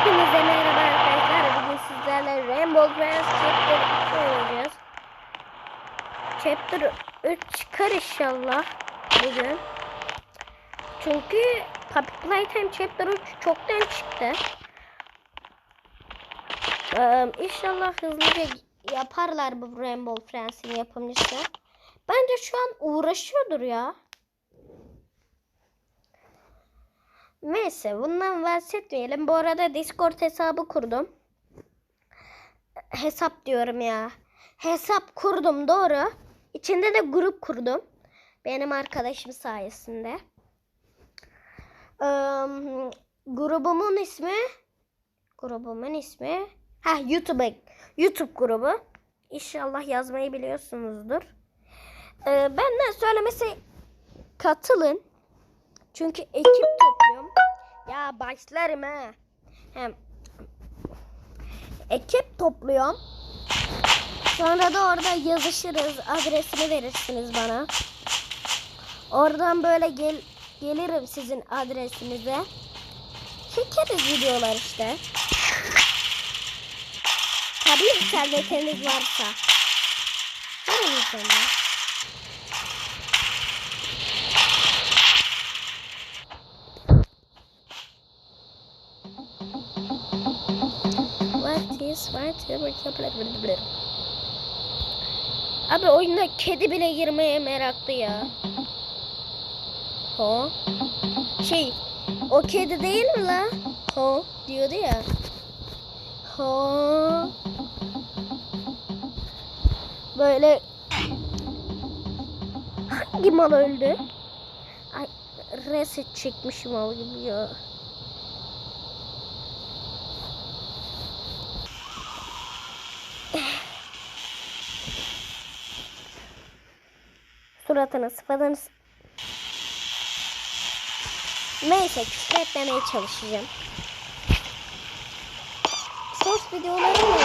Hepinize merhaba arkadaşlar. Bugün sizlerle Rainbow Friends Chapter 2 oynayacağız. Chapter 3 çıkar inşallah bugün. Çünkü Puppy Playtime Chapter 3 çoktan çıktı. Ee, inşallah hızlıca yaparlar bu Rainbow Friends'in yapımcısı. Bence şu an uğraşıyordur ya. Neyse bundan bahsetmeyelim. Bu arada Discord hesabı kurdum. Hesap diyorum ya. Hesap kurdum doğru. İçinde de grup kurdum. Benim arkadaşım sayesinde. Ee, grubumun ismi grubumun ismi ha YouTube YouTube grubu. İnşallah yazmayı biliyorsunuzdur. Ee, benden söylemesi katılın. Çünkü ekip topluyorum. Ya başlarım ha. Hem ekip topluyorum. Sonra da orada yazışırız. Adresini verirsiniz bana. Oradan böyle gel gelirim sizin adresinize. Çekeriz videolar işte. Tabii internetiniz varsa. Verin sana. What Abi oyunda kedi bile girmeye meraklı ya. Ho. Şey, o kedi değil mi la? Ho diyordu ya. Ho. Böyle hangi mal öldü? Ay reset çekmiş mal gibi ya. Suratını sıfadını s- Neyse küfretmemeye çalışacağım. Sos videoları mı?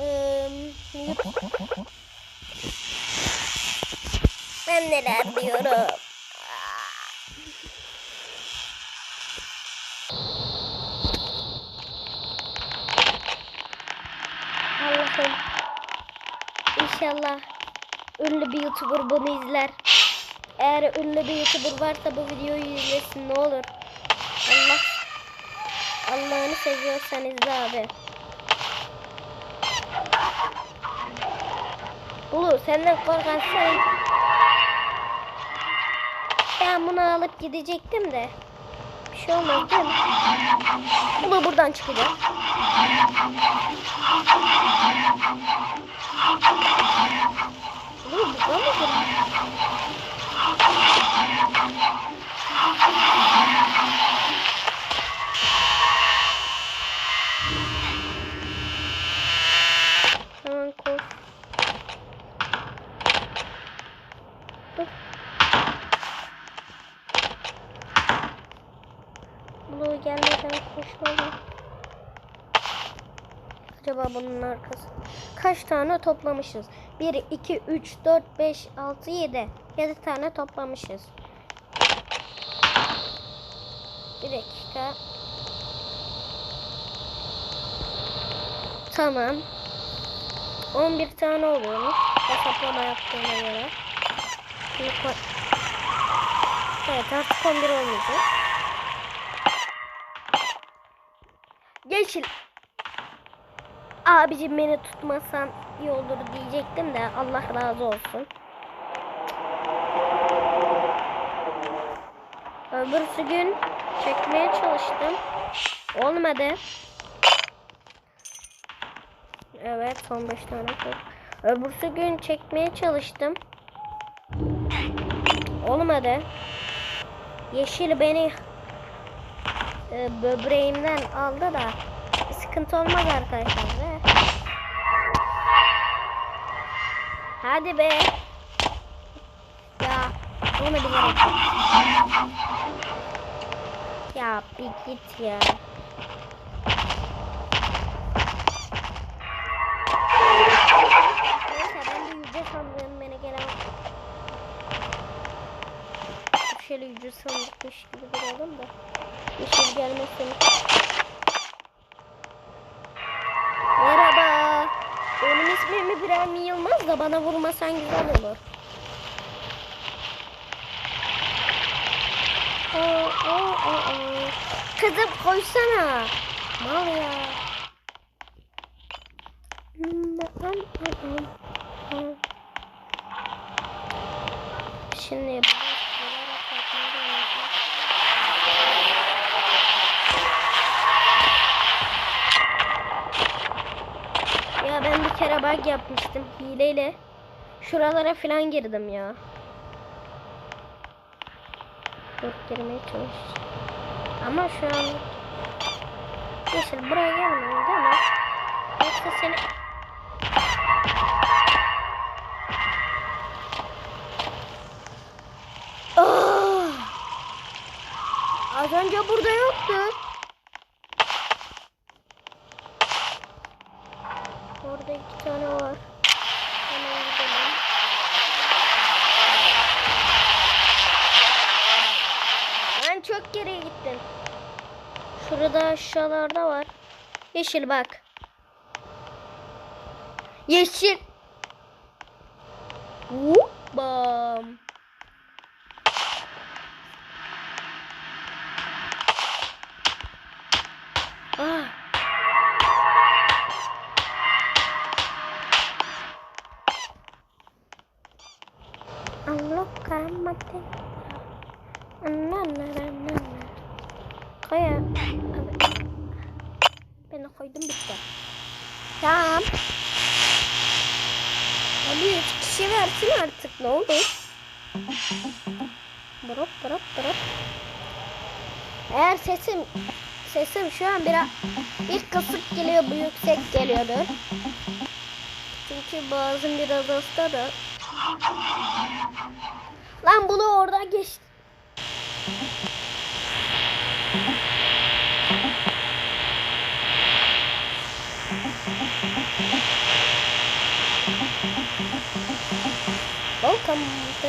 Ee, YouTube- Ben neler diyorum. İnşallah ünlü bir YouTuber bunu izler. Eğer ünlü bir YouTuber varsa bu videoyu izlesin ne olur. Allah Allah'ını seviyorsan izle abi. Ulu senden korkan sen. Ben bunu alıp gidecektim de. Bir şey olmaz değil mi? Ulu buradan çıkacak. Hemen koş. Blue gelmeden koşmalıyım. Acaba bunun arkası. Kaç tane toplamışız? 1, 2, 3, 4, 5, 6, 7. 7 tane toplamışız. Bir dakika. Tamam. 11 tane oluyormuş. Hesaplama yaptığına göre. Evet artık 11 olmayacak. Yeşil. Abicim beni tutmasan iyi olur diyecektim de Allah razı olsun. Öbürsü gün çekmeye çalıştım. Olmadı. Evet son 5 tane çok. Öbürsü gün çekmeye çalıştım. Olmadı. Yeşil beni e, böbreğimden aldı da sıkıntı olmaz arkadaşlar. Hadi be. Ya onu bilerek. Ya bir git ya. Yüce şöyle yüzü sandıkmış gibi duralım da. Yeşil gelmesin. Merhaba. İsmim İbrahim Yılmaz da bana vurmasan güzel olur. Aa, aa, aa. Kızım koysana. Mal ya. Şimdi yapacağız. Kere bug yapmıştım hileyle. Şuralara falan girdim ya. Dur girmeye çalış. Ama şu an Yeşil buraya gelmiyor değil mi? Yoksa seni Ah! Az önce burada yoktu. Orada iki tane var. Hemen gidelim. Ben çok geriye gittim. Şurada aşağılarda var. Yeşil bak. Yeşil. Bam. Unlock karamate. Ananana. Kaya. Ben koydum bitti. Tamam. Abi üç kişi versin artık ne olur. Bırıp bırıp bırıp. Eğer sesim sesim şu an biraz bir kısık geliyor, bu yüksek geliyordur. Çünkü boğazım biraz hasta da. Lan bunu oradan geç. Welcome to.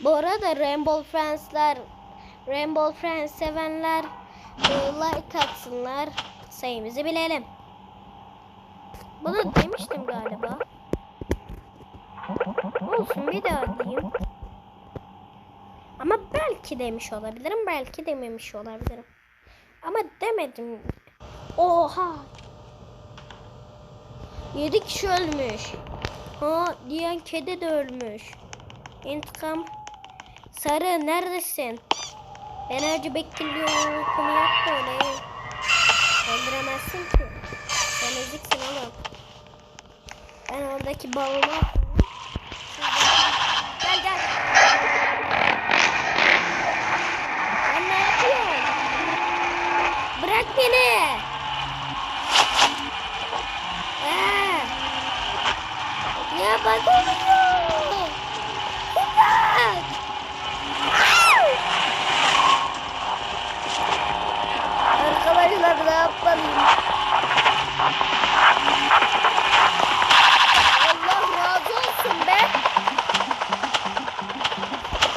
Bu arada Rainbow Friends'ler, Rainbow Friends sevenler like atsınlar. Sayımızı bilelim. Bunu demiştim galiba. Olsun bir daha diyeyim. Ama belki demiş olabilirim, belki dememiş olabilirim. Ama demedim. Oha! 7 kişi ölmüş. Ha diyen kedi de ölmüş. İntikam. Sarı neredesin? Ben acı bekliyorum uykumu yap da öyle. Öldüremezsin ki. Sen eziksin oğlum. Ben oradaki balonu. Gel gel. Sen ne yapıyorsun? Bırak beni. Aa! Ya bak oluyor. Bak. Arkadaşlar ne yapalım? Allah razı olsun be.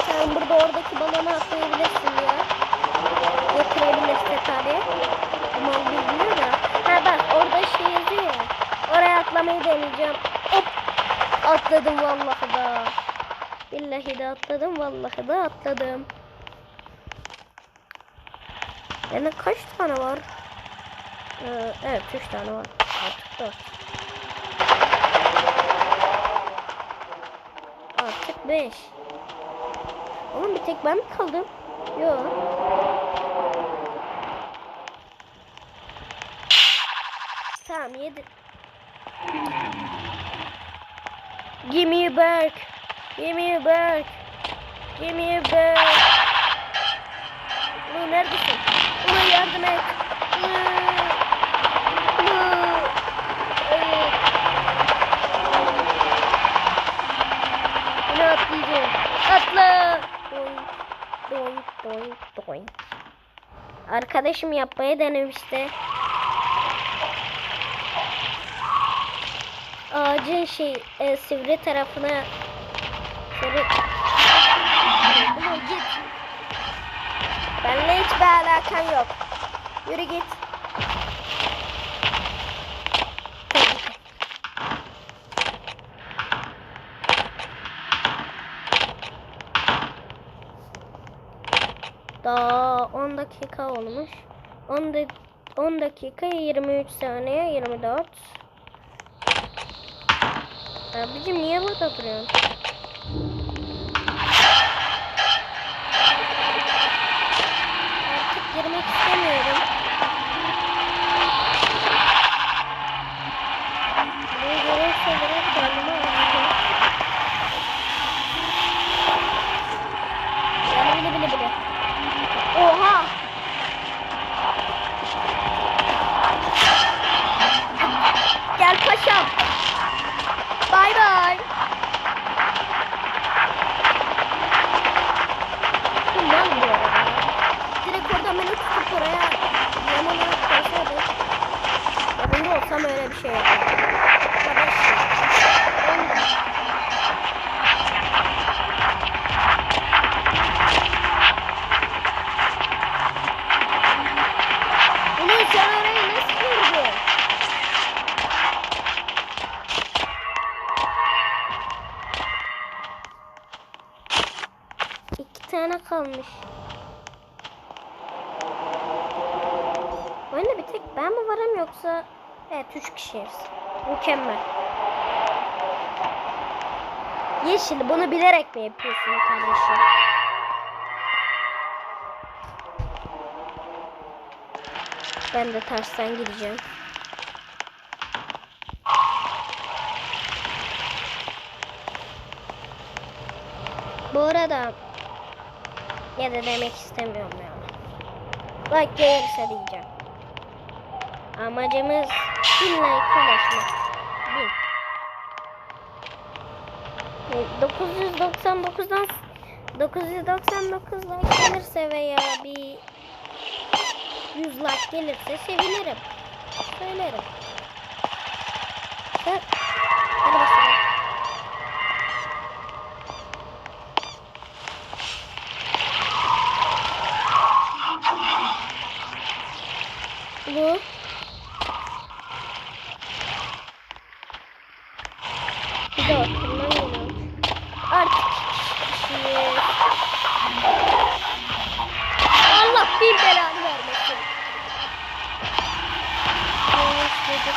Sen burada oradaki balonu atlayabilirsin ya. Getirebilirsin tabii. Ama bilmiyor da. Ha bak orada şey yazıyor ya. Oraya atlamayı deneyeceğim. Hop. Atladım vallahi da. Billahi de atladım vallahi da atladım. Yani kaç tane var? Ee, evet 3 tane var. Artık 4. Artık 5. Oğlum bir tek ben mi kaldım? Yok. Tamam 7. Give me back. Give me back. Me back. Ulan neredesin? Ulan yardım et. Hayır. Yine atlayacağım. Atla. Doink. Doink. Doink. Doink. Arkadaşım yapmaya denemişti. ağacın şey e, sivri tarafına sivri... Ulan git. Benimle hiçbir alakan yok. Yürü git. Daha 10 dakika olmuş. 10, da, 10 dakika 23 saniye 24. Abicim niye burada duruyorsun? Girmek istemiyorum. Bunu görürse biraz tane kalmış. Oyunda bir tek ben mi varım yoksa... Evet üç kişiyiz. Mükemmel. Yeşil bunu bilerek mi yapıyorsun kardeşim? Ben de tersten gideceğim. Bu arada ya da demek istemiyorum ya. Like gelirse diyeceğim. Amacımız 1000 like ulaşmak. 1000. E, 999'dan 999 like gelirse veya bir 100 like gelirse sevinirim. Söylerim. Hadi, hadi bakalım. Bu. Bir de ortamdan geliyorum. Artık kişiyi... Allah bin belanı vermesin. Yavaş dedim.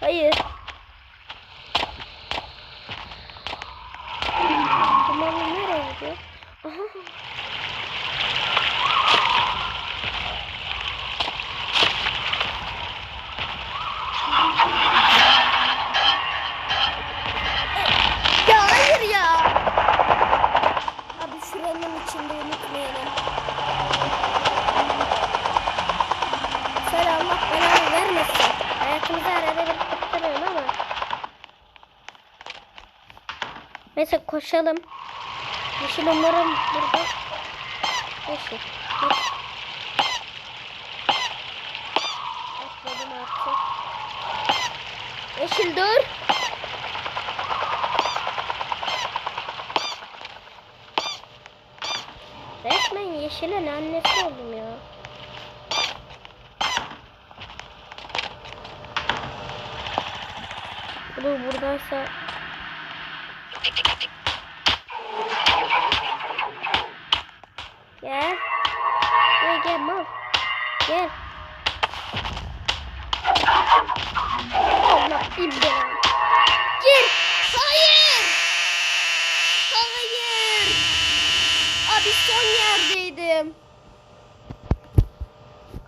Hayır. Tamam nereye gidiyor? Aha. Ya hayır ya. Abi şuranın içinde unutmayalım. Şöyle Allah belanı vermesin. Hayatımızı arada bir kurtarıyorum ama. Neyse koşalım. Yeşil umarım burada. Yeşil. Atladım artık. Yeşil dur. Resmen yeşilin annesi oldum ya. Bu buradaysa Gel. Gel gel mal. Gel. Allah imdan. Gir. Hayır. Hayır. Abi son yerdeydim.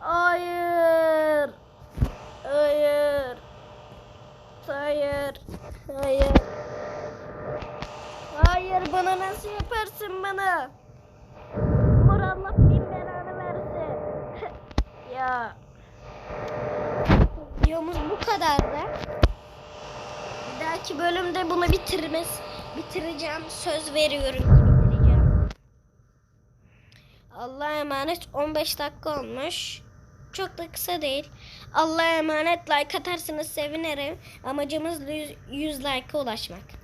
Hayır. Hayır. Hayır. Hayır. Hayır bana nasıl yaparsın bana? Ya. Videomuz bu kadardı. Bir dahaki bölümde bunu bitirmez bitireceğim. Söz veriyorum bitireceğim. Allah'a emanet 15 dakika olmuş. Çok da kısa değil. Allah'a emanet like atarsanız sevinirim. Amacımız 100 like'a ulaşmak.